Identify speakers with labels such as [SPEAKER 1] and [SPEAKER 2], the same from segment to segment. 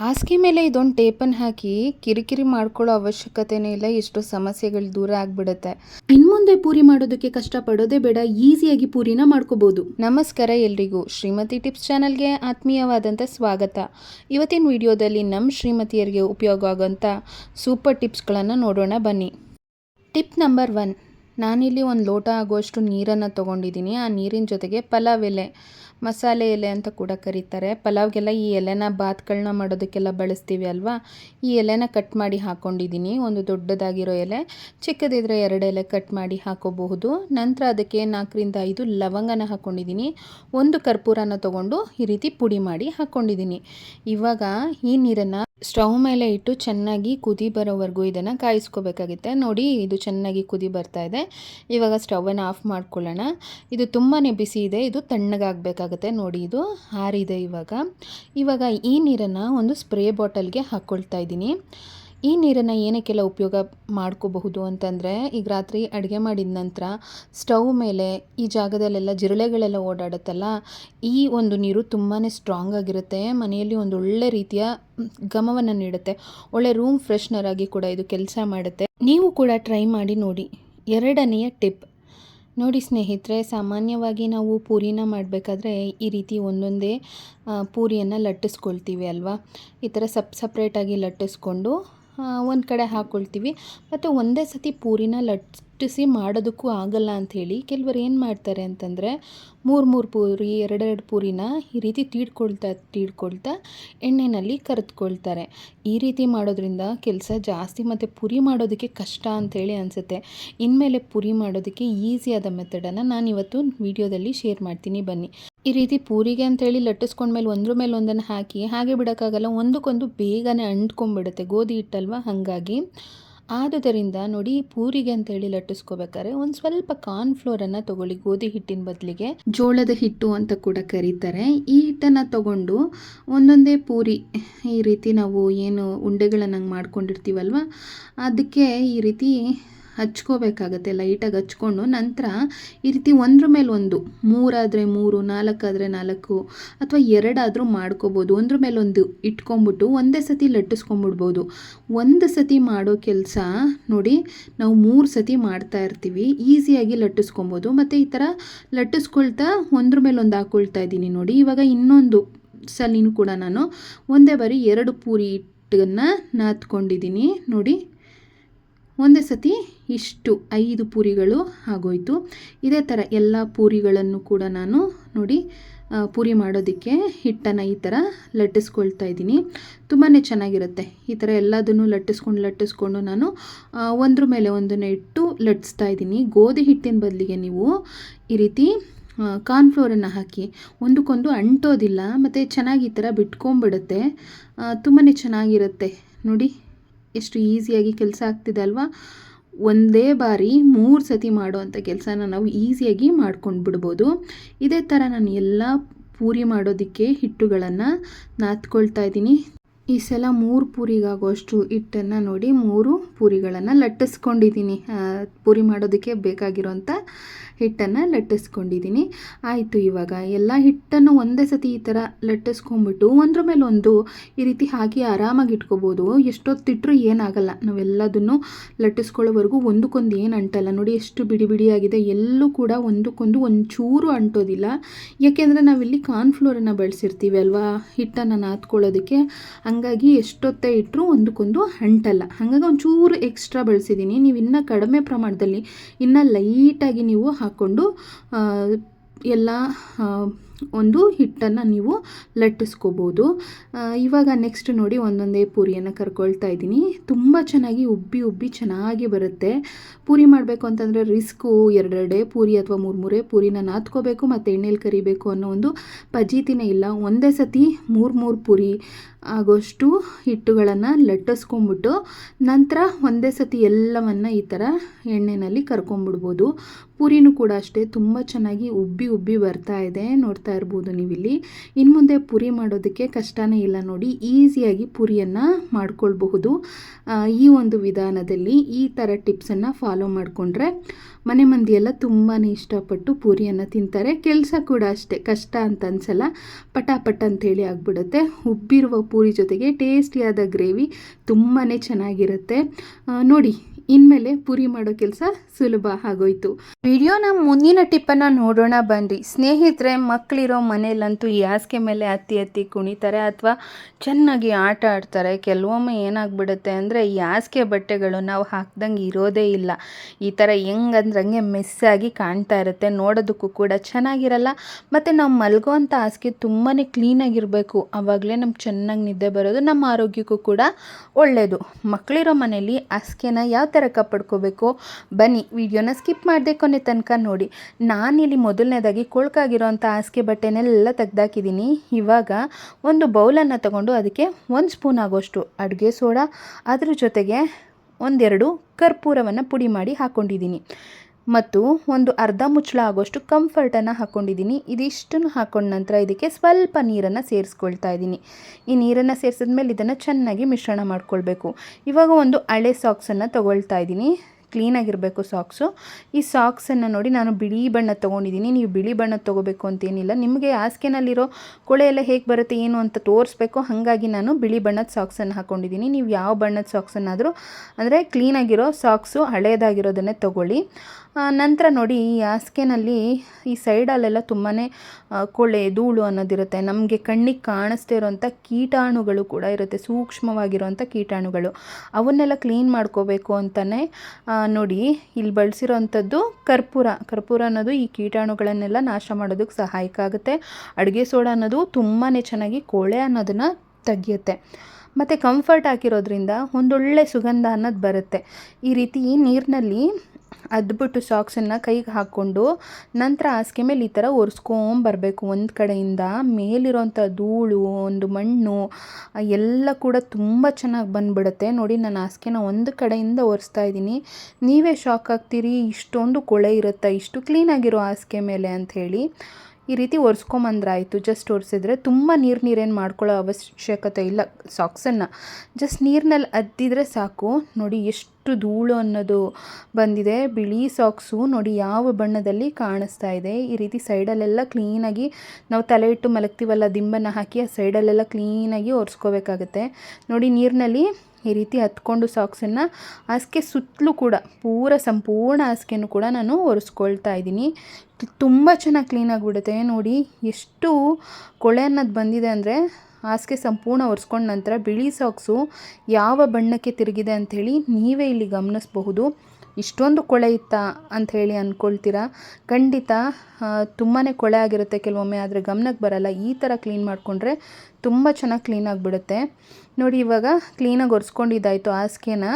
[SPEAKER 1] ಹಾಸಿಗೆ ಮೇಲೆ ಇದೊಂದು ಟೇಪನ್ನು ಹಾಕಿ ಕಿರಿಕಿರಿ ಮಾಡ್ಕೊಳ್ಳೋ ಅವಶ್ಯಕತೆನೇ ಇಲ್ಲ ಇಷ್ಟು ಸಮಸ್ಯೆಗಳು ದೂರ ಆಗ್ಬಿಡುತ್ತೆ.
[SPEAKER 2] ಇನ್ಮುಂದೆ ಪೂರಿ ಮಾಡೋದಕ್ಕೆ ಕಷ್ಟಪಡೋದೇ ಬೇಡ, ಈಸಿಯಾಗಿ ಪೂರಿನ ಮಾಡ್ಕೋಬಹುದು
[SPEAKER 1] ನಮಸ್ಕಾರ ಎಲ್ರಿಗೂ, ಶ್ರೀಮತಿ ಟಿಪ್ಸ್ ಚಾನಲ್ಗೆ ಆತ್ಮೀಯವಾದಂಥ ಸ್ವಾಗತ. ಇವತ್ತಿನ ವಿಡಿಯೋದಲ್ಲಿ ನಮ್ಮ ಶ್ರೀಮತಿಯರಿಗೆ ಉಪಯೋಗ ಆಗೋಂಥ ಸೂಪರ್ ಟಿಪ್ಸ್ಗಳನ್ನು ನೋಡೋಣ, ಬನ್ನಿ. ಟಿಪ್ ನಂಬರ್ ಒನ್, ನಾನಿಲ್ಲಿ ಒಂದು ಲೋಟ ಆಗುವಷ್ಟು ನೀರನ್ನು ತೊಗೊಂಡಿದ್ದೀನಿ. ಆ ನೀರಿನ ಜೊತೆಗೆ ಪಲಾವ್ ಎಲೆ. ಮಸಾಲೆ ಎಲೆ ಅಂತ ಕೂಡ ಕರೀತಾರೆ. ಪಲಾವ್ಗೆಲ್ಲ ಈ ಎಲೆನ ಬಾತ್ಗಳನ್ನ ಮಾಡೋದಕ್ಕೆಲ್ಲ ಬಳಸ್ತೀವಿ ಅಲ್ವಾ? ಈ ಎಲೆನ ಕಟ್ ಮಾಡಿ ಹಾಕ್ಕೊಂಡಿದ್ದೀನಿ ಒಂದು ದೊಡ್ಡದಾಗಿರೋ ಎಲೆ, ಚಿಕ್ಕದಿದ್ರೆ ಎರಡು ಎಲೆ ಕಟ್ ಮಾಡಿ ಹಾಕೋಬಹುದು. ನಂತರ ಅದಕ್ಕೆ ನಾಲ್ಕರಿಂದ ಐದು ಲವಂಗನ ಹಾಕ್ಕೊಂಡಿದ್ದೀನಿ ಒಂದು ಕರ್ಪೂರನ ತೊಗೊಂಡು ಈ ರೀತಿ ಪುಡಿ ಮಾಡಿ ಹಾಕ್ಕೊಂಡಿದ್ದೀನಿ ಇವಾಗ ಈ ನೀರನ್ನು ಸ್ಟವ್ ಮೇಲೆ ಇಟ್ಟು ಚೆನ್ನಾಗಿ ಕುದಿ ಬರೋವರೆಗೂ ಇದನ್ನು ಕಾಯಿಸ್ಕೋಬೇಕಾಗುತ್ತೆ. ನೋಡಿ, ಇದು ಚೆನ್ನಾಗಿ ಕುದಿ ಬರ್ತಾ ಇದೆ. ಇವಾಗ ಸ್ಟವನ್ನು ಆಫ್ ಮಾಡ್ಕೊಳ್ಳೋಣ. ಇದು ತುಂಬಾ ಬಿಸಿ ಇದೆ. ಇದು ತಣ್ಣಗಾಗಬೇಕಾಗುತ್ತೆ. ನೋಡಿ, ಇದು ಹಾರಿದೆ ಇವಾಗ. ಇವಾಗ ಈ ನೀರನ್ನು ಒಂದು ಸ್ಪ್ರೇ ಬಾಟಲ್ಗೆ ಹಾಕ್ಕೊಳ್ತಾ ಇದ್ದೀನಿ. ಈ ನೀರನ್ನು ಏನಕ್ಕೆಲ್ಲ ಉಪಯೋಗ ಮಾಡ್ಕೋಬಹುದು ಅಂತಂದರೆ, ಈಗ ರಾತ್ರಿ ಅಡುಗೆ ಮಾಡಿದ ನಂತರ ಸ್ಟವ್ ಮೇಲೆ ಈ ಜಾಗದಲ್ಲೆಲ್ಲ ಜಿರಳೆಗಳೆಲ್ಲ ಓಡಾಡುತ್ತಲ್ಲ, ಈ ಒಂದು ನೀರು ತುಂಬಾ ಸ್ಟ್ರಾಂಗ್ ಆಗಿರುತ್ತೆ. ಮನೆಯಲ್ಲಿ ಒಂದು ಒಳ್ಳೆ ರೀತಿಯ ಗಮವನ್ನು ನೀಡುತ್ತೆ. ಒಳ್ಳೆ ರೂಮ್ ಫ್ರೆಶ್ನರ್ ಆಗಿ ಕೂಡ ಇದು ಕೆಲಸ ಮಾಡುತ್ತೆ. ನೀವು ಕೂಡ ಟ್ರೈ ಮಾಡಿ ನೋಡಿ. ಎರಡನೆಯ ಟಿಪ್ ನೋಡಿ ಸ್ನೇಹಿತರೆ, ಸಾಮಾನ್ಯವಾಗಿ ನಾವು ಪೂರಿನ ಮಾಡಬೇಕಾದ್ರೆ ಈ ರೀತಿ ಒಂದೊಂದೇ ಪೂರಿಯನ್ನು ಲಟ್ಟಿಸ್ಕೊಳ್ತೀವಿ ಅಲ್ವಾ? ಈ ಥರ ಸಪ್ ಸಪ್ರೇಟಾಗಿ ಲಟ್ಟಿಸ್ಕೊಂಡು ಒಂದು ಕಡೆ ಹಾಕ್ಕೊಳ್ತೀವಿ ಮತ್ತು ಒಂದೇ ಸತಿ ಪೂರಿನ ಲಟ್ಟಿಸಿ ಮಾಡೋದಕ್ಕೂ ಆಗಲ್ಲ ಅಂಥೇಳಿ ಕೆಲವರು ಏನು ಮಾಡ್ತಾರೆ ಅಂತಂದರೆ ಮೂರು ಮೂರು ಪೂರಿ, ಎರಡೆರಡು ಪೂರಿನ ಈ ರೀತಿ ತೀಡ್ಕೊಳ್ತಾ ತೀಡ್ಕೊಳ್ತಾ ಎಣ್ಣೆಯಲ್ಲಿ ಕರೆದುಕೊಳ್ತಾರೆ. ಈ ರೀತಿ ಮಾಡೋದ್ರಿಂದ ಕೆಲಸ ಜಾಸ್ತಿ ಮತ್ತು ಪುರಿ ಮಾಡೋದಕ್ಕೆ ಕಷ್ಟ ಅಂಥೇಳಿ ಅನಿಸುತ್ತೆ. ಇನ್ಮೇಲೆ ಪುರಿ ಮಾಡೋದಕ್ಕೆ ಈಸಿಯಾದ ಮೆಥಡನ್ನು ನಾನು ಇವತ್ತು ವಿಡಿಯೋದಲ್ಲಿ ಶೇರ್ ಮಾಡ್ತೀನಿ ಬನ್ನಿ. ಈ ರೀತಿ ಪೂರಿಗೆ ಅಂತೇಳಿ ಲಟ್ಟಿಸ್ಕೊಂಡ್ಮೇಲೆ ಒಂದ್ರ ಮೇಲೆ ಒಂದನ್ನು ಹಾಕಿ ಹಾಗೆ ಬಿಡೋಕ್ಕಾಗಲ್ಲ, ಒಂದಕ್ಕೊಂದು ಬೇಗನೆ ಅಂಟ್ಕೊಂಡ್ಬಿಡುತ್ತೆ ಗೋಧಿ ಹಿಟ್ಟಲ್ವ? ಹಾಗಾಗಿ ಆದುದರಿಂದ ನೋಡಿ ಪೂರಿಗೆ ಅಂತೇಳಿ ಲಟ್ಟಿಸ್ಕೋಬೇಕಾದ್ರೆ ಒಂದು ಸ್ವಲ್ಪ ಕಾರ್ನ್ ಕಾರ್ನ್ಫ್ಲೋರನ್ನು ತಗೊಳ್ಳಿ, ಗೋಧಿ ಹಿಟ್ಟಿನ ಬದಲಿಗೆ. ಜೋಳದ ಹಿಟ್ಟು ಅಂತ ಕೂಡ ಕರೀತಾರೆ. ಈ ಹಿಟ್ಟನ್ನು ತಗೊಂಡು ಒಂದೊಂದೇ ಪೂರಿ, ಈ ರೀತಿ ನಾವು ಏನು ಉಂಡೆಗಳನ್ನು ಮಾಡ್ಕೊಂಡಿರ್ತೀವಲ್ವ, ಅದಕ್ಕೆ ಈ ರೀತಿ ಹಚ್ಕೋಬೇಕಾಗತ್ತೆ, ಲೈಟಾಗಿ ಹಚ್ಕೊಂಡು ನಂತರ ಈ ರೀತಿ ಒಂದ್ರ ಮೇಲೆ ಒಂದು, ಮೂರಾದರೆ ಮೂರು, ನಾಲ್ಕಾದರೆ ನಾಲ್ಕು ಅಥವಾ ಎರಡಾದರೂ ಮಾಡ್ಕೋಬೋದು. ಒಂದ್ರ ಮೇಲೆ ಒಂದು ಇಟ್ಕೊಂಬಿಟ್ಟು ಒಂದೇ ಸತಿ ಲಟ್ಟಿಸ್ಕೊಂಬಿಡ್ಬೋದು ಒಂದು ಸತಿ ಮಾಡೋ ಕೆಲಸ ನೋಡಿ ನಾವು ಮೂರು ಸತಿ ಮಾಡ್ತಾ ಇರ್ತೀವಿ. ಈಸಿಯಾಗಿ ಲಟ್ಟಿಸ್ಕೊಬೋದು. ಮತ್ತು ಈ ಥರ ಲಟ್ಟಿಸ್ಕೊಳ್ತಾ ಒಂದ್ರ ಮೇಲೆ ಒಂದು ಹಾಕ್ಕೊಳ್ತಾ ಇದ್ದೀನಿ ನೋಡಿ. ಇವಾಗ ಇನ್ನೊಂದು ಸಲಿನೂ ಕೂಡ ನಾನು ಒಂದೇ ಬಾರಿ ಎರಡು ಪೂರಿ ಹಿಟ್ಟನ್ನು ನಾದ್ಕೊಂಡಿದ್ದೀನಿ ನೋಡಿ. ಒಂದೇ ಸತಿ ಇಷ್ಟು ಐದು ಪೂರಿಗಳು ಆಗೋಯ್ತು. ಇದೇ ಥರ ಎಲ್ಲ ಪೂರಿಗಳನ್ನು ಕೂಡ ನಾನು ನೋಡಿ ಪೂರಿ ಮಾಡೋದಕ್ಕೆ ಹಿಟ್ಟನ್ನು ಈ ಥರ ಲಟ್ಟಿಸ್ಕೊಳ್ತಾ ಇದ್ದೀನಿ. ತುಂಬಾ ಚೆನ್ನಾಗಿರುತ್ತೆ. ಈ ಥರ ಎಲ್ಲದನ್ನು ಲಟ್ಟಿಸ್ಕೊಂಡು ಲಟ್ಟಿಸ್ಕೊಂಡು ನಾನು ಒಂದ್ರ ಮೇಲೆ ಒಂದನ್ನು ಇಟ್ಟು ಲಟ್ಟಿಸ್ತಾ ಇದ್ದೀನಿ. ಗೋಧಿ ಹಿಟ್ಟಿನ ಬದಲಿಗೆ ನೀವು ಈ ರೀತಿ ಕಾರ್ನ್ಫ್ಲೋರನ್ನು ಹಾಕಿ ಒಂದಕ್ಕೊಂದು ಅಂಟೋದಿಲ್ಲ, ಮತ್ತು ಚೆನ್ನಾಗಿ ಈ ಥರ ಬಿಟ್ಕೊಂಬಿಡುತ್ತೆ ತುಂಬಾ ಚೆನ್ನಾಗಿರುತ್ತೆ. ನೋಡಿ ಎಷ್ಟು ಈಸಿಯಾಗಿ ಕೆಲಸ ಆಗ್ತಿದೆ ಅಲ್ವಾ? ಒಂದೇ ಬಾರಿ ಮೂರು ಸತಿ ಮಾಡುವಂಥ ಕೆಲಸನ ನಾವು ಈಸಿಯಾಗಿ ಮಾಡ್ಕೊಂಡು ಬಿಡ್ಬೋದು ಇದೇ ಥರ ನಾನು ಎಲ್ಲ ಪೂರಿ ಮಾಡೋದಕ್ಕೆ ಹಿಟ್ಟುಗಳನ್ನು ನಾತ್ಕೊಳ್ತಾ ಇದ್ದೀನಿ. ಈ ಸಲ ಮೂರು ಪೂರಿಗಾಗುವಷ್ಟು ಹಿಟ್ಟನ್ನು ನೋಡಿ ಮೂರು ಪೂರಿಗಳನ್ನು ಲಟ್ಟಿಸ್ಕೊಂಡಿದ್ದೀನಿ. ಪೂರಿ ಮಾಡೋದಕ್ಕೆ ಬೇಕಾಗಿರೋಂಥ ಹಿಟ್ಟನ್ನು ಲಟ್ಟಿಸ್ಕೊಂಡಿದ್ದೀನಿ. ಆಯಿತು, ಇವಾಗ ಎಲ್ಲ ಹಿಟ್ಟನ್ನು ಒಂದೇ ಸತಿ ಈ ಥರ ಲಟ್ಟಿಸ್ಕೊಂಬಿಟ್ಟು ಒಂದ್ರ ಮೇಲೆ ಒಂದು ಈ ರೀತಿ ಹಾಕಿ ಆರಾಮಾಗಿ ಇಟ್ಕೋಬೋದು. ಎಷ್ಟೊತ್ತಿಟ್ಟರೂ ಏನಾಗಲ್ಲ. ನಾವೆಲ್ಲದನ್ನು ಲಟ್ಟಿಸ್ಕೊಳ್ಳೋವರೆಗೂ ಒಂದಕ್ಕೊಂದು ಏನು ಅಂಟಲ್ಲ. ನೋಡಿ, ಎಷ್ಟು ಬಿಡಿ ಬಿಡಿಯಾಗಿದೆ. ಎಲ್ಲೂ ಕೂಡ ಒಂದಕ್ಕೊಂದು ಒಂಚೂರು ಅಂಟೋದಿಲ್ಲ. ಯಾಕೆಂದರೆ ನಾವಿಲ್ಲಿ ಕಾರ್ನ್ಫ್ಲೋರನ್ನು ಬಳಸಿರ್ತೀವಿ ಅಲ್ವಾ? ಹಿಟ್ಟನ್ನು ನಾತ್ಕೊಳ್ಳೋದಕ್ಕೆ ಹಾಗಾಗಿ ಎಷ್ಟೊತ್ತೇ ಇಟ್ಟರೂ ಒಂದಕ್ಕೊಂದು ಅಂಟಲ್ಲ. ಹಾಗಾಗಿ ಒಂಚೂರು ಎಕ್ಸ್ಟ್ರಾ ಬಳಸಿದ್ದೀನಿ. ನೀವು ಇನ್ನೂ ಕಡಿಮೆ ಪ್ರಮಾಣದಲ್ಲಿ ಇನ್ನೂ ಲೈಟಾಗಿ ನೀವು ಹಾಕ್ಕೊಂಡು ಎಲ್ಲ ಒಂದು ಹಿಟ್ಟನ್ನು ನೀವು ಲಟ್ಟಿಸ್ಕೋಬೋದು. ಇವಾಗ ನೆಕ್ಸ್ಟ್ ನೋಡಿ ಒಂದೊಂದೇ ಪೂರಿಯನ್ನು ಕರ್ಕೊಳ್ತಾ ಇದ್ದೀನಿ. ತುಂಬ ಚೆನ್ನಾಗಿ ಉಬ್ಬಿ ಉಬ್ಬಿ ಚೆನ್ನಾಗಿ ಬರುತ್ತೆ. ಪೂರಿ ಮಾಡಬೇಕು ಅಂತಂದರೆ ರಿಸ್ಕು ಎರಡೆರಡೇ ಪೂರಿ ಅಥವಾ ಮೂರು ಮೂರೇ ಪೂರಿನ ನಾದ್ಕೋಬೇಕು ಮತ್ತು ಎಣ್ಣೆಲಿ ಕರಿಬೇಕು ಅನ್ನೋ ಒಂದು ಪಜೀತಿನೇ ಇಲ್ಲ. ಒಂದೇ ಸತಿ ಮೂರು ಮೂರು ಪೂರಿ ಆಗೋಷ್ಟು ಹಿಟ್ಟುಗಳನ್ನು ಲಟ್ಟಿಸ್ಕೊಂಬಿಟ್ಟು ನಂತರ ಒಂದೇ ಸತಿ ಎಲ್ಲವನ್ನು ಈ ಥರ ಎಣ್ಣೆಯಲ್ಲಿ ಕರ್ಕೊಂಬಿಡ್ಬೋದು ಪೂರಿನೂ ಕೂಡ ಅಷ್ಟೇ, ತುಂಬ ಚೆನ್ನಾಗಿ ಉಬ್ಬಿ ಉಬ್ಬಿ ಬರ್ತಾ ಇದೆ. ನೋಡ್ತಾ ಇರ್ಬೋದು ನೀವಿಲ್ಲಿ. ಇನ್ನು ಮುಂದೆ ಪುರಿ ಮಾಡೋದಕ್ಕೆ ಕಷ್ಟನೇ ಇಲ್ಲ ನೋಡಿ, ಈಸಿಯಾಗಿ ಪುರಿಯನ್ನು ಮಾಡ್ಕೊಳ್ಬಹುದು. ಈ ಒಂದು ವಿಧಾನದಲ್ಲಿ ಈ ಥರ ಟಿಪ್ಸನ್ನು ಫಾಲೋ ಮಾಡಿಕೊಂಡ್ರೆ ಮನೆ ಮಂದಿಯೆಲ್ಲ ತುಂಬಾ ಇಷ್ಟಪಟ್ಟು ಪೂರಿಯನ್ನು ತಿಂತಾರೆ. ಕೆಲಸ ಕೂಡ ಅಷ್ಟೇ, ಕಷ್ಟ ಅಂತ ಅನ್ಸಲ್ಲ ಪಟಾಪಟ ಅಂಥೇಳಿ ಆಗಿಬಿಡುತ್ತೆ. ಉಬ್ಬಿರುವ
[SPEAKER 2] ಪೂರಿ ಜೊತೆಗೆ ಟೇಸ್ಟಿಯಾದ ಗ್ರೇವಿ ತುಂಬಾ ಚೆನ್ನಾಗಿರುತ್ತೆ. ನೋಡಿ ಇನ್ಮೇಲೆ ಪುರಿ ಮಾಡೋ ಕೆಲಸ ಸುಲಭ ಆಗೋಯ್ತು.
[SPEAKER 1] ವಿಡಿಯೋನ ಮುಂದಿನ ಟಿಪ್ಪನ್ನು ನೋಡೋಣ ಬನ್ನಿ ಸ್ನೇಹಿತರೆ ಮಕ್ಕಳಿರೋ ಮನೇಲಂತೂ ಈ ಹಾಸಿಗೆ ಮೇಲೆ ಹತ್ತಿ ಹತ್ತಿ ಕುಣಿತಾರೆ ಅಥವಾ ಚೆನ್ನಾಗಿ ಆಟ ಆಡ್ತಾರೆ. ಕೆಲವೊಮ್ಮೆ ಏನಾಗ್ಬಿಡುತ್ತೆ ಅಂದರೆ ಈ ಹಾಸಿಗೆ ಬಟ್ಟೆಗಳು ನಾವು ಹಾಕ್ದಂಗೆ ಇರೋದೇ ಇಲ್ಲ. ಈ ಥರ ಹೆಂಗಂದ್ರಂಗೆ ಮೆಸ್ ಮೆಸ್ಸಾಗಿ ಕಾಣ್ತಾ ಇರುತ್ತೆ. ನೋಡೋದಕ್ಕೂ ಕೂಡ ಚೆನ್ನಾಗಿರಲ್ಲ. ಮತ್ತು ನಾವು ಮಲ್ಗೋವಂಥ ಹಾಸಿಗೆ ತುಂಬಾ ಕ್ಲೀನಾಗಿರಬೇಕು. ಆವಾಗಲೇ ನಮ್ಗೆ ಚೆನ್ನಾಗಿ ನಿದ್ದೆ ಬರೋದು, ನಮ್ಮ ಆರೋಗ್ಯಕ್ಕೂ ಕೂಡ ಒಳ್ಳೆಯದು ಮಕ್ಕಳಿರೋ ಮನೇಲಿ ಹಾಸಿಗೆನ ಯಾವ ಥರ ಕಾಪಾಡ್ಕೋಬೇಕು. ಬನ್ನಿ, ವಿಡಿಯೋನ ಸ್ಕಿಪ್ ಮಾಡದೆ ಕೊನೆ ತನಕ ನೋಡಿ. ನಾನಿಲ್ಲಿ ಮೊದಲನೇದಾಗಿ ಕೊಳ್ಕಾಗಿರೋಂಥ ಹಾಸಿಗೆ ಬಟ್ಟೆನೆಲ್ಲ ತೆಗ್ದಾಕಿದ್ದೀನಿ. ಇವಾಗ ಒಂದು ಬೌಲನ್ನು ತಗೊಂಡು ಅದಕ್ಕೆ ಒಂದು ಸ್ಪೂನ್ ಆಗೋಷ್ಟು ಅಡುಗೆ ಸೋಡಾ, ಅದ್ರ ಜೊತೆಗೆ ಒಂದೆರಡು ಕರ್ಪೂರವನ್ನು ಪುಡಿ ಮಾಡಿ ಹಾಕ್ಕೊಂಡಿದ್ದೀನಿ ಮತ್ತು ಒಂದು ಅರ್ಧ ಮುಚ್ಚಳ ಆಗೋಷ್ಟು ಕಂಫರ್ಟನ್ನು ಹಾಕ್ಕೊಂಡಿದ್ದೀನಿ ಇದಿಷ್ಟನ್ನು ಹಾಕೊಂಡ ನಂತರ ಇದಕ್ಕೆ ಸ್ವಲ್ಪ ನೀರನ್ನು ಸೇರಿಸ್ಕೊಳ್ತಾ ಇದ್ದೀನಿ. ಈ ನೀರನ್ನು ಸೇರಿಸಿದ್ಮೇಲೆ ಇದನ್ನು ಚೆನ್ನಾಗಿ ಮಿಶ್ರಣ ಮಾಡ್ಕೊಳ್ಬೇಕು. ಇವಾಗ ಒಂದು ಹಳೆ ಸಾಕ್ಸನ್ನು ತೊಗೊಳ್ತಾ ಇದ್ದೀನಿ. ಕ್ಲೀನಾಗಿರಬೇಕು ಸಾಕ್ಸು ಈ ಸಾಕ್ಸನ್ನು ನೋಡಿ ನಾನು ಬಿಳಿ ಬಣ್ಣ ತೊಗೊಂಡಿದ್ದೀನಿ. ನೀವು ಬಿಳಿ ಬಣ್ಣ ತೊಗೋಬೇಕು ಅಂತೇನಿಲ್ಲ ನಿಮಗೆ ಹಾಸಿಗೆನಲ್ಲಿರೋ ಕೊಳೆ ಎಲ್ಲ ಹೇಗೆ ಬರುತ್ತೆ, ಏನು ಅಂತ ತೋರಿಸ್ಬೇಕು. ಹಾಗಾಗಿ ನಾನು ಬಿಳಿ ಬಣ್ಣದ ಸಾಕ್ಸನ್ನು ಹಾಕ್ಕೊಂಡಿದ್ದೀನಿ ನೀವು ಯಾವ ಬಣ್ಣದ ಸಾಕ್ಸನ್ನಾದರೂ ಅಂದರೆ ಕ್ಲೀನಾಗಿರೋ ಸಾಕ್ಸು ಹಳೆಯದಾಗಿರೋದನ್ನೇ ತೊಗೊಳ್ಳಿ. ನಂತರ ನೋಡಿ, ಈ ಹಾಸಿಗೆನಲ್ಲಿ ಈ ಸೈಡಲ್ಲೆಲ್ಲ ತುಂಬಾ ಕೊಳೆ, ಧೂಳು ಅನ್ನೋದಿರುತ್ತೆ. ನಮಗೆ ಕಣ್ಣಿಗೆ ಕಾಣಿಸ್ದೇ ಇರೋಂಥ ಕೀಟಾಣುಗಳು ಕೂಡ ಇರುತ್ತೆ. ಸೂಕ್ಷ್ಮವಾಗಿರೋಂಥ ಕೀಟಾಣುಗಳು. ಅವನ್ನೆಲ್ಲ ಕ್ಲೀನ್ ಮಾಡ್ಕೋಬೇಕು ಅಂತಲೇ ನೋಡಿ, ಇಲ್ಲಿ ಬಳಸಿರೋವಂಥದ್ದು ಕರ್ಪೂರ. ಕರ್ಪೂರ ಅನ್ನೋದು ಈ ಕೀಟಾಣುಗಳನ್ನೆಲ್ಲ ನಾಶ ಮಾಡೋದಕ್ಕೆ ಸಹಾಯಕ ಆಗುತ್ತೆ. ಅಡುಗೆ ಸೋಡಾ ಅನ್ನೋದು ತುಂಬಾ ಚೆನ್ನಾಗಿ ಕೊಳೆ ಅನ್ನೋದನ್ನು ತೆಗಿಯುತ್ತೆ. ಮತ್ತು ಕಂಫರ್ಟ್ ಹಾಕಿರೋದ್ರಿಂದ ಒಂದೊಳ್ಳೆ ಸುಗಂಧ ಅನ್ನೋದು ಬರುತ್ತೆ. ಈ ರೀತಿ ನೀರಿನಲ್ಲಿ ಅದ್ಬಿಟ್ಟು ಸಾಕ್ಸನ್ನು ಕೈಗೆ ಹಾಕ್ಕೊಂಡು ನಂತರ ಹಾಸಿಗೆ ಮೇಲೆ ಈ ಥರ ಒರೆಸ್ಕೊಂಬರ್ಬೇಕು ಒಂದು ಕಡೆಯಿಂದ. ಮೇಲಿರೋಂಥ ಧೂಳು, ಒಂದು ಮಣ್ಣು ಎಲ್ಲ ಕೂಡ ತುಂಬ ಚೆನ್ನಾಗಿ ಬಂದುಬಿಡುತ್ತೆ. ನೋಡಿ, ನಾನು ಹಾಸಿಗೆನ ಒಂದು ಕಡೆಯಿಂದ ಒರೆಸ್ತಾ ಇದ್ದೀನಿ. ನೀವೇ ಶಾಕ್ ಆಗ್ತೀರಿ, ಇಷ್ಟೊಂದು ಕೊಳೆ ಇರುತ್ತಾ, ಇಷ್ಟು ಕ್ಲೀನಾಗಿರೋ ಹಾಸಿಗೆ ಮೇಲೆ ಅಂಥೇಳಿ ಈ ರೀತಿ ಒರೆಸ್ಕೊಂಬಂದ್ರಾಯಿತು. ಜಸ್ಟ್ ಒರೆಸಿದ್ರೆ ತುಂಬ ನೀರು ನೀರೇನು ಮಾಡ್ಕೊಳ್ಳೋ ಅವಶ್ಯಕತೆ ಇಲ್ಲ ಸಾಕ್ಸನ್ನು. ಜಸ್ಟ್ ನೀರಿನಲ್ಲಿ ಅದ್ದಿದ್ರೆ ಸಾಕು. ನೋಡಿ ಎಷ್ಟು ಧೂಳು ಅನ್ನೋದು ಬಂದಿದೆ. ಬಿಳಿ ಸಾಕ್ಸು ನೋಡಿ ಯಾವ ಬಣ್ಣದಲ್ಲಿ ಕಾಣಿಸ್ತಾ ಇದೆ. ಈ ರೀತಿ ಸೈಡಲ್ಲೆಲ್ಲ ಕ್ಲೀನಾಗಿ ನಾವು ತಲೆ ಇಟ್ಟು ಮಲಗ್ತೀವಲ್ಲ, ದಿಂಬನ್ನು ಹಾಕಿ ಆ ಸೈಡಲ್ಲೆಲ್ಲ ಕ್ಲೀನಾಗಿ ಒರೆಸ್ಕೋಬೇಕಾಗತ್ತೆ. ನೋಡಿ ನೀರಿನಲ್ಲಿ ಈ ರೀತಿ ಹತ್ಕೊಂಡು ಸಾಕ್ಸನ್ನು ಹಾಸಿಗೆ ಸುತ್ತಲೂ ಕೂಡ, ಪೂರ ಸಂಪೂರ್ಣ ಹಾಸಿಗೆನೂ ಕೂಡ ನಾನು ಒರೆಸ್ಕೊಳ್ತಾ ಇದ್ದೀನಿ. ತುಂಬ ಚೆನ್ನಾಗಿ ಕ್ಲೀನಾಗಿಬಿಡುತ್ತೆ ನೋಡಿ, ಎಷ್ಟು ಕೊಳೆ ಅನ್ನೋದು ಬಂದಿದೆ ಅಂದರೆ ಹಾಸಿಗೆ ಸಂಪೂರ್ಣ ಒರೆಸ್ಕೊಂಡ ನಂತರ ಬಿಳಿ ಸಾಕ್ಸು ಯಾವ ಬಣ್ಣಕ್ಕೆ ತಿರುಗಿದೆ ಅಂಥೇಳಿ ನೀವೇ ಇಲ್ಲಿ ಗಮನಿಸಬಹುದು. ಇಷ್ಟೊಂದು ಕೊಳೆ ಇತ್ತಾ ಹೇಳಿ ಅಂದ್ಕೊಳ್ತೀರಾ ಖಂಡಿತ ತುಂಬಾ ಕೊಳೆ ಆಗಿರುತ್ತೆ ಕೆಲವೊಮ್ಮೆ, ಆದರೆ ಗಮನಕ್ಕೆ ಬರಲ್ಲ. ಈ ಥರ ಕ್ಲೀನ್ ಮಾಡಿಕೊಂಡ್ರೆ ತುಂಬ ಚೆನ್ನಾಗಿ ಕ್ಲೀನ್ ಆಗಿಬಿಡುತ್ತೆ. ನೋಡಿ, ಇವಾಗ ಕ್ಲೀನಾಗಿ ಒರೆಸ್ಕೊಂಡಿದ್ದಾಯಿತು ಹಾಸಿಗೆನ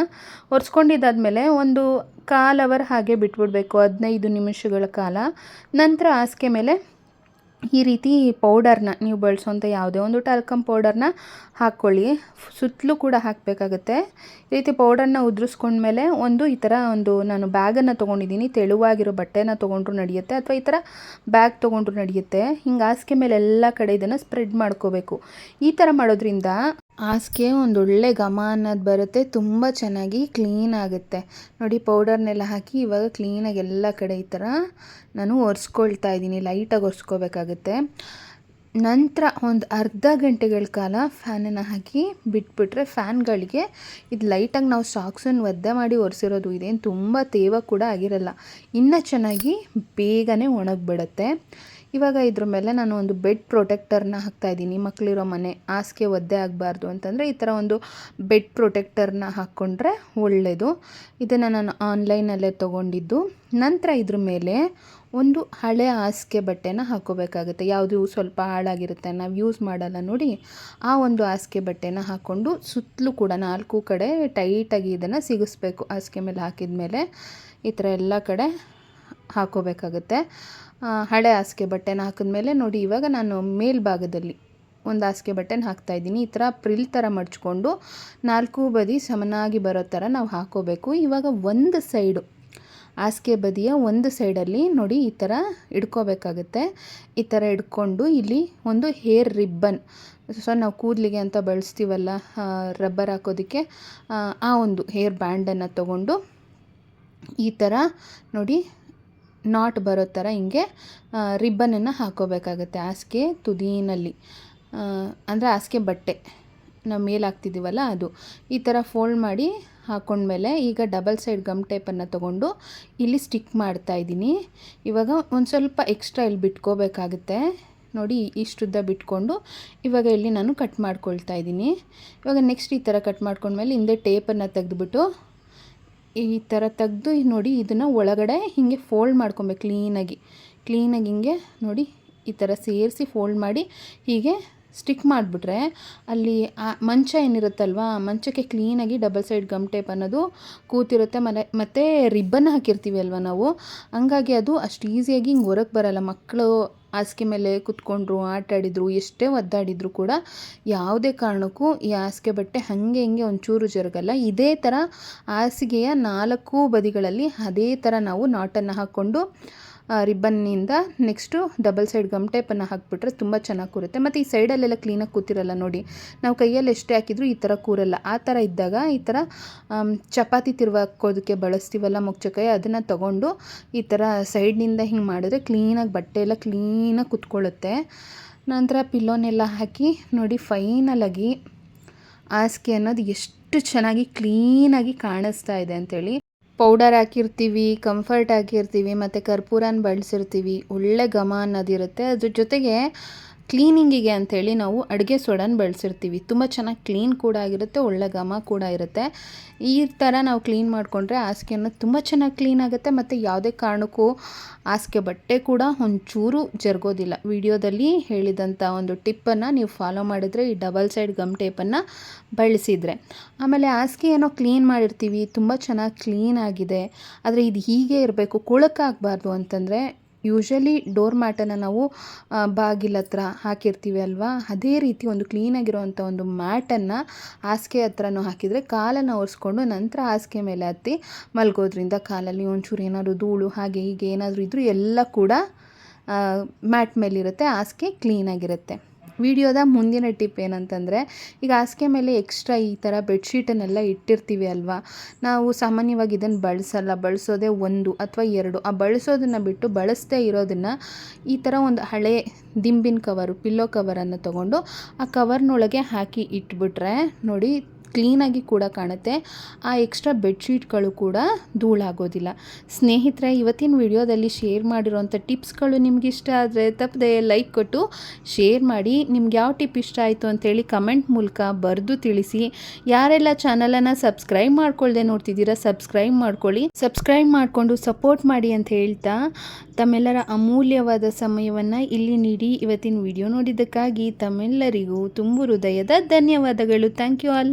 [SPEAKER 1] ಒರೆಸ್ಕೊಂಡಿದ್ದಾದಮೇಲೆ ಒಂದು ಕಾಲ್ ಅವರ್ ಹಾಗೆ ಬಿಟ್ಬಿಡಬೇಕು, ಹದಿನೈದು ನಿಮಿಷಗಳ ಕಾಲ. ನಂತರ ಹಾಸಿಗೆ ಮೇಲೆ ಈ ರೀತಿ ಪೌಡರ್ನ ನೀವು ಬಳಸೋಂಥ ಯಾವುದೇ ಒಂದು ಟಾಲ್ಕಮ್ ಪೌಡರ್ನ ಹಾಕ್ಕೊಳ್ಳಿ. ಸುತ್ತಲೂ ಕೂಡ ಹಾಕಬೇಕಾಗತ್ತೆ. ಈ ರೀತಿ ಪೌಡರ್ನ ಉದುರಿಸ್ಕೊಂಡ್ಮೇಲೆ ಒಂದು ಈ ಥರ ಒಂದು ನಾನು ಬ್ಯಾಗನ್ನು ತೊಗೊಂಡಿದ್ದೀನಿ, ತೆಳುವಾಗಿರೋ ಬಟ್ಟೆನ ತೊಗೊಂಡ್ರು ನಡೆಯುತ್ತೆ ಅಥವಾ ಈ ಥರ ಬ್ಯಾಗ್ ತೊಗೊಂಡ್ರು ನಡೆಯುತ್ತೆ. ಹಿಂಗೆ ಹಾಸಿಗೆ ಮೇಲೆ ಎಲ್ಲ ಕಡೆ ಇದನ್ನು ಸ್ಪ್ರೆಡ್ ಮಾಡ್ಕೋಬೇಕು. ಈ ಥರ ಮಾಡೋದ್ರಿಂದ ಹಾಸಿಗೆ ಒಂದೊಳ್ಳೆ ಘಮ ಅನ್ನೋದು ಬರುತ್ತೆ. ತುಂಬ ಚೆನ್ನಾಗಿ ಕ್ಲೀನ್ ಆಗುತ್ತೆ. ನೋಡಿ ಪೌಡರ್ನೆಲ್ಲ ಹಾಕಿ ಇವಾಗ ಕ್ಲೀನಾಗಿ ಎಲ್ಲ ಕಡೆ ಈ ಥರ ನಾನು ಒರೆಸ್ಕೊಳ್ತಾ ಇದ್ದೀನಿ. ಲೈಟಾಗಿ ಒರೆಸ್ಕೋಬೇಕಾಗುತ್ತೆ. ನಂತರ ಒಂದು ಅರ್ಧ ಗಂಟೆಗಳ ಕಾಲ ಫ್ಯಾನನ್ನು ಹಾಕಿ ಬಿಟ್ಬಿಟ್ರೆ ಫ್ಯಾನ್ಗಳಿಗೆ ಇದು ಲೈಟಾಗಿ ನಾವು ಸಾಕ್ಸನ್ನು ಒದ್ದೆ ಮಾಡಿ ಒರೆಸಿರೋದು ಇದೇನು ತುಂಬ ತೇವ ಕೂಡ ಆಗಿರಲ್ಲ. ಇನ್ನೂ ಚೆನ್ನಾಗಿ ಬೇಗನೆ ಒಣಗಿಬಿಡುತ್ತೆ. ಇವಾಗ ಇದ್ರ ಮೇಲೆ ನಾನು ಒಂದು ಬೆಡ್ ಪ್ರೊಟೆಕ್ಟರ್ನ ಹಾಕ್ತಾಯಿದ್ದೀನಿ ಮಕ್ಕಳಿರೋ ಮನೆ ಹಾಸಿಗೆ ಒದ್ದೆ ಆಗಬಾರ್ದು ಅಂತಂದರೆ ಈ ಥರ ಒಂದು ಬೆಡ್ ಪ್ರೊಟೆಕ್ಟರ್ನ ಹಾಕ್ಕೊಂಡ್ರೆ ಒಳ್ಳೆಯದು ಇದನ್ನು ನಾನು ಆನ್ಲೈನಲ್ಲೇ ತೊಗೊಂಡಿದ್ದು. ನಂತರ ಇದ್ರ ಮೇಲೆ ಒಂದು ಹಳೆ ಹಾಸಿಗೆ ಬಟ್ಟೆನ ಹಾಕೋಬೇಕಾಗುತ್ತೆ. ಯಾವುದು ಸ್ವಲ್ಪ ಹಾಳಾಗಿರುತ್ತೆ, ನಾವು ಯೂಸ್ ಮಾಡಲ್ಲ ನೋಡಿ. ಆ ಒಂದು ಹಾಸಿಗೆ ಬಟ್ಟೆನ ಹಾಕ್ಕೊಂಡು ಸುತ್ತಲೂ ಕೂಡ ನಾಲ್ಕು ಕಡೆ ಟೈಟಾಗಿ ಇದನ್ನು ಸಿಗಿಸ್ಬೇಕು. ಹಾಸಿಗೆ ಮೇಲೆ ಹಾಕಿದ ಮೇಲೆ ಈ ಥರ ಎಲ್ಲ ಕಡೆ ಹಾಕ್ಕೋಬೇಕಾಗುತ್ತೆ ಆ, ಹಳೆ ಹಾಸಿಗೆ ಬಟ್ಟೆನ ಹಾಕಿದ್ಮೇಲೆ ನೋಡಿ ಇವಾಗ ನಾನು ಮೇಲ್ಭಾಗದಲ್ಲಿ ಒಂದು ಹಾಸಿಗೆ ಬಟ್ಟೆನ ಹಾಕ್ತಾಯಿದ್ದೀನಿ ಈ ಥರ ಪ್ರಿಲ್ ಥರ ಮಡ್ಚ್ಕೊಂಡು ನಾಲ್ಕು ಬದಿ ಸಮನಾಗಿ ಬರೋ ಥರ ನಾವು ಹಾಕೋಬೇಕು. ಇವಾಗ ಒಂದು ಸೈಡು ಹಾಸಿಗೆ ಬದಿಯ ಒಂದು ಸೈಡಲ್ಲಿ ನೋಡಿ ಈ ಥರ ಇಡ್ಕೋಬೇಕಾಗುತ್ತೆ. ಈ ಥರ ಇಡ್ಕೊಂಡು ಇಲ್ಲಿ ಒಂದು ಹೇರ್ ರಿಬ್ಬನ್ ಸೊ ನಾವು ಕೂದಲಿಗೆ ಅಂತ ಬಳಸ್ತೀವಲ್ಲ ರಬ್ಬರ್ ಹಾಕೋದಕ್ಕೆ ಆ ಒಂದು ಹೇರ್ ಬ್ಯಾಂಡನ್ನು ತಗೊಂಡು ಈ ಥರ ನೋಡಿ ನಾಟ್ ಬರೋ ಥರ ಹಿಂಗೆ ರಿಬ್ಬನನ್ನು ಹಾಕೋಬೇಕಾಗತ್ತೆ ಹಾಸಿಗೆ ತುದಿನಲ್ಲಿ. ಅಂದರೆ ಹಾಸಿಗೆ ಬಟ್ಟೆ. ನಾವು ಮೇಲೆ ಹಾಕ್ತಿದ್ದೀವಲ್ಲ ಅದು. ಈ ಥರ ಫೋಲ್ಡ್ ಮಾಡಿ ಹಾಕ್ಕೊಂಡ್ಮೇಲೆ ಈಗ ಡಬಲ್ ಸೈಡ್ ಗಮ್ ಟೇಪನ್ನು ತೊಗೊಂಡು ಇಲ್ಲಿ ಸ್ಟಿಕ್ ಮಾಡ್ತಾ ಇದ್ದೀನಿ. ಇವಾಗ ಒಂದು ಸ್ವಲ್ಪ ಎಕ್ಸ್ಟ್ರಾ ಇಲ್ಲಿ ಬಿಟ್ಕೋಬೇಕಾಗುತ್ತೆ. ನೋಡಿ ಇಷ್ಟುದ್ದ ಬಿಟ್ಕೊಂಡು ಇವಾಗ ಇಲ್ಲಿ ನಾನು ಕಟ್ ಮಾಡ್ಕೊಳ್ತಾ ಇದ್ದೀನಿ. ಇವಾಗ ನೆಕ್ಸ್ಟ್ ಈ ಥರ ಕಟ್ ಮಾಡ್ಕೊಂಡ್ಮೇಲೆ ಹಿಂದೆ ಟೇಪನ್ನು ತೆಗೆದುಬಿಟ್ಟು ಈ ಥರ ತೆಗೆದು ನೋಡಿ ಇದನ್ನು ಒಳಗಡೆ ಹೀಗೆ ಫೋಲ್ಡ್ ಮಾಡ್ಕೊಬೇಕು ಕ್ಲೀನಾಗಿ ಕ್ಲೀನಾಗಿ ಹಿಂಗೆ ನೋಡಿ ಈ ಥರ ಸೇರಿಸಿ ಫೋಲ್ಡ್ ಮಾಡಿ ಹೀಗೆ ಸ್ಟಿಕ್ ಮಾಡಿಬಿಟ್ರೆ ಅಲ್ಲಿ ಆ ಮಂಚ ಏನಿರುತ್ತಲ್ವ ಮಂಚಕ್ಕೆ ಕ್ಲೀನಾಗಿ ಡಬಲ್ ಸೈಡ್ ಗಮ್ ಟೇಪ್ ಅನ್ನೋದು ಕೂತಿರುತ್ತೆ. ಮನೆ, ಮತ್ತು ರಿಬ್ಬನ್ ಹಾಕಿರ್ತೀವಿ ಅಲ್ವ ನಾವು? ಹಂಗಾಗಿ ಅದು ಅಷ್ಟು ಈಸಿಯಾಗಿ ಹಿಂಗೆ ಹೊರಗೆ ಬರಲ್ಲ. ಮಕ್ಕಳು ಹಾಸಿಗೆ ಮೇಲೆ ಕುತ್ಕೊಂಡ್ರು ಆಟಾಡಿದ್ರು ಎಷ್ಟೇ ಒದ್ದಾಡಿದ್ರು ಕೂಡ ಯಾವುದೇ ಕಾರಣಕ್ಕೂ ಈ ಹಾಸಿಗೆ ಬಟ್ಟೆ ಹಾಗೆ ಹಿಂಗೆ ಒಂಚೂರು ಜರುಗಲ್ಲ. ಇದೇ ಥರ ಹಾಸಿಗೆಯ ನಾಲ್ಕು ಬದಿಗಳಲ್ಲಿ ಅದೇ ಥರ ನಾವು ನಾಟನ್ನು ಹಾಕ್ಕೊಂಡು ರಿಬ್ಬನ್ನಿಂದ ನೆಕ್ಸ್ಟು ಡಬಲ್ ಸೈಡ್ ಗಮ್ ಟೈಪನ್ನು ಹಾಕ್ಬಿಟ್ರೆ ತುಂಬ ಚೆನ್ನಾಗಿ ಕೂರುತ್ತೆ. ಮತ್ತು ಈ ಸೈಡಲ್ಲೆಲ್ಲ ಕ್ಲೀನಾಗಿ ಕೂತಿರಲ್ಲ ನೋಡಿ, ನಾವು ಕೈಯಲ್ಲಿ ಎಷ್ಟೇ ಹಾಕಿದ್ರು ಈ ಥರ ಕೂರಲ್ಲ. ಆ ಥರ ಇದ್ದಾಗ ಈ ಥರ ಚಪಾತಿ ತಿರುವಾಕೋದಕ್ಕೆ ಬಳಸ್ತೀವಲ್ಲ ಮುಗ್ಚಕಾಯಿ ಅದನ್ನು ತಗೊಂಡು ಈ ಥರ ಸೈಡ್ನಿಂದ ಹಿಂಗೆ ಮಾಡಿದ್ರೆ ಕ್ಲೀನಾಗಿ ಬಟ್ಟೆ ಎಲ್ಲ ಕ್ಲೀನಾಗಿ ಕುತ್ಕೊಳ್ಳುತ್ತೆ. ನಂತರ ಪಿಲ್ಲೋನೆಲ್ಲ ಹಾಕಿ ನೋಡಿ ಫೈನಲಾಗಿ ಹಾಸಿಗೆ ಅನ್ನೋದು ಎಷ್ಟು ಚೆನ್ನಾಗಿ ಕ್ಲೀನಾಗಿ ಕಾಣಿಸ್ತಾ ಇದೆ ಅಂಥೇಳಿ ಪೌಡರ್ ಹಾಕಿರ್ತೀವಿ ಕಂಫರ್ಟ್ ಹಾಕಿರ್ತೀವಿ ಮತ್ತು ಕರ್ಪೂರನ ಬಳಸಿರ್ತೀವಿ. ಒಳ್ಳೆ ಘಮ ಅನ್ನೋದಿರುತ್ತೆ. ಅದ್ರ ಜೊತೆಗೆ ಕ್ಲೀನಿಂಗಿಗೆ ಅಂಥೇಳಿ ನಾವು ಅಡುಗೆ ಸೋಡಾನ ಬಳಸಿರ್ತೀವಿ. ತುಂಬ ಚೆನ್ನಾಗಿ ಕ್ಲೀನ್ ಕೂಡ ಆಗಿರುತ್ತೆ, ಒಳ್ಳೆ ಘಮ ಕೂಡ ಇರುತ್ತೆ. ಈ ಥರ ನಾವು ಕ್ಲೀನ್ ಮಾಡಿಕೊಂಡ್ರೆ ಹಾಸಿಗೆಯನ್ನು ತುಂಬ ಚೆನ್ನಾಗಿ ಕ್ಲೀನ್ ಆಗುತ್ತೆ. ಮತ್ತು ಯಾವುದೇ ಕಾರಣಕ್ಕೂ ಹಾಸಿಗೆ ಬಟ್ಟೆ ಕೂಡ ಒಂಚೂರು ಜರುಗೋದಿಲ್ಲ. ವಿಡಿಯೋದಲ್ಲಿ ಹೇಳಿದಂಥ ಒಂದು ಟಿಪ್ಪನ್ನು ನೀವು ಫಾಲೋ ಮಾಡಿದರೆ, ಈ ಡಬಲ್ ಸೈಡ್ ಗಮ್ ಟೇಪನ್ನು ಬಳಸಿದರೆ. ಆಮೇಲೆ ಹಾಸಿಗೆ ಏನೋ ಕ್ಲೀನ್ ಮಾಡಿರ್ತೀವಿ, ತುಂಬ ಚೆನ್ನಾಗಿ ಕ್ಲೀನ್ ಆಗಿದೆ. ಆದರೆ ಇದು ಹೀಗೆ ಇರಬೇಕು ಕುಳಕ್ಕಾಗಬಾರ್ದು ಅಂತಂದರೆ ಯೂಶ್ವಲಿ ಡೋರ್ ಮ್ಯಾಟನ್ನು ನಾವು ಬಾಗಿಲ ಹತ್ರ ಹಾಕಿರ್ತೀವಿ ಅಲ್ವಾ? ಅದೇ ರೀತಿ ಒಂದು ಕ್ಲೀನಾಗಿರೋವಂಥ ಒಂದು ಮ್ಯಾಟನ್ನು ಹಾಸಿಗೆ ಹತ್ರನೂ ಹಾಕಿದರೆ ಕಾಲನ್ನು ಒರೆಸ್ಕೊಂಡು ನಂತರ ಹಾಸಿಗೆ ಮೇಲೆ ಹತ್ತಿ ಮಲ್ಗೋದ್ರಿಂದ ಕಾಲಲ್ಲಿ ಒಂಚೂರು ಏನಾದರೂ ಧೂಳು, ಹಾಗೆ ಹೀಗೆ ಏನಾದರೂ ಇದ್ದರೂ ಎಲ್ಲ ಕೂಡ ಮ್ಯಾಟ್ ಮೇಲಿರುತ್ತೆ, ಹಾಸಿಗೆ ಕ್ಲೀನಾಗಿರುತ್ತೆ ವಿಡಿಯೋದ ಮುಂದಿನ ಟಿಪ್ ಏನಂತಂದರೆ, ಈಗ ಹಾಸಿಗೆ ಮೇಲೆ ಎಕ್ಸ್ಟ್ರಾ ಈ ಥರ ಬೆಡ್ಶೀಟನ್ನೆಲ್ಲ ಇಟ್ಟಿರ್ತೀವಿ ಅಲ್ವಾ? ನಾವು ಸಾಮಾನ್ಯವಾಗಿ ಇದನ್ನು ಬಳಸಲ್ಲ, ಬಳಸೋದೇ ಒಂದು ಅಥವಾ ಎರಡು. ಆ ಬಳಸೋದನ್ನು ಬಿಟ್ಟು ಬಳಸದೇ ಇರೋದನ್ನು ಈ ಥರ ಒಂದು ಹಳೆ ದಿಂಬಿನ ಕವರು ಪಿಲ್ಲೋ ಕವರನ್ನು ತೊಗೊಂಡು ಆ ಕವರ್ನೊಳಗೆ ಹಾಕಿ ಇಟ್ಬಿಟ್ರೆ ನೋಡಿ ಕ್ಲೀನಾಗಿ ಕೂಡ ಕಾಣುತ್ತೆ. ಆ ಎಕ್ಸ್ಟ್ರಾ ಬೆಡ್ಶೀಟ್ಗಳು ಕೂಡ ಧೂಳಾಗೋದಿಲ್ಲ. ಸ್ನೇಹಿತರೆ, ಇವತ್ತಿನ ವಿಡಿಯೋದಲ್ಲಿ ಶೇರ್ ಮಾಡಿರೋಂಥ ಟಿಪ್ಸ್ಗಳು ನಿಮ್ಗೆ ಇಷ್ಟ ಆದರೆ ತಪ್ಪದೆ ಲೈಕ್ ಕೊಟ್ಟು ಶೇರ್ ಮಾಡಿ. ನಿಮ್ಗೆ ಯಾವ ಟಿಪ್ ಇಷ್ಟ ಆಯಿತು ಅಂತೇಳಿ ಕಮೆಂಟ್ ಮೂಲಕ ಬರೆದು ತಿಳಿಸಿ. ಯಾರೆಲ್ಲ ಚಾನಲನ್ನು ಸಬ್ಸ್ಕ್ರೈಬ್ ಮಾಡ್ಕೊಳ್ದೆ ನೋಡ್ತಿದ್ದೀರಾ, ಸಬ್ಸ್ಕ್ರೈಬ್ ಮಾಡ್ಕೊಳ್ಳಿ. ಸಬ್ಸ್ಕ್ರೈಬ್ ಮಾಡಿಕೊಂಡು ಸಪೋರ್ಟ್ ಮಾಡಿ ಅಂತ ಹೇಳ್ತಾ ತಮ್ಮೆಲ್ಲರ ಅಮೂಲ್ಯವಾದ ಸಮಯವನ್ನು ಇಲ್ಲಿ ನೀಡಿ ಇವತ್ತಿನ ವಿಡಿಯೋ ನೋಡಿದ್ದಕ್ಕಾಗಿ ತಮ್ಮೆಲ್ಲರಿಗೂ ತುಂಬು ಹೃದಯದ ಧನ್ಯವಾದಗಳು. Thank you all.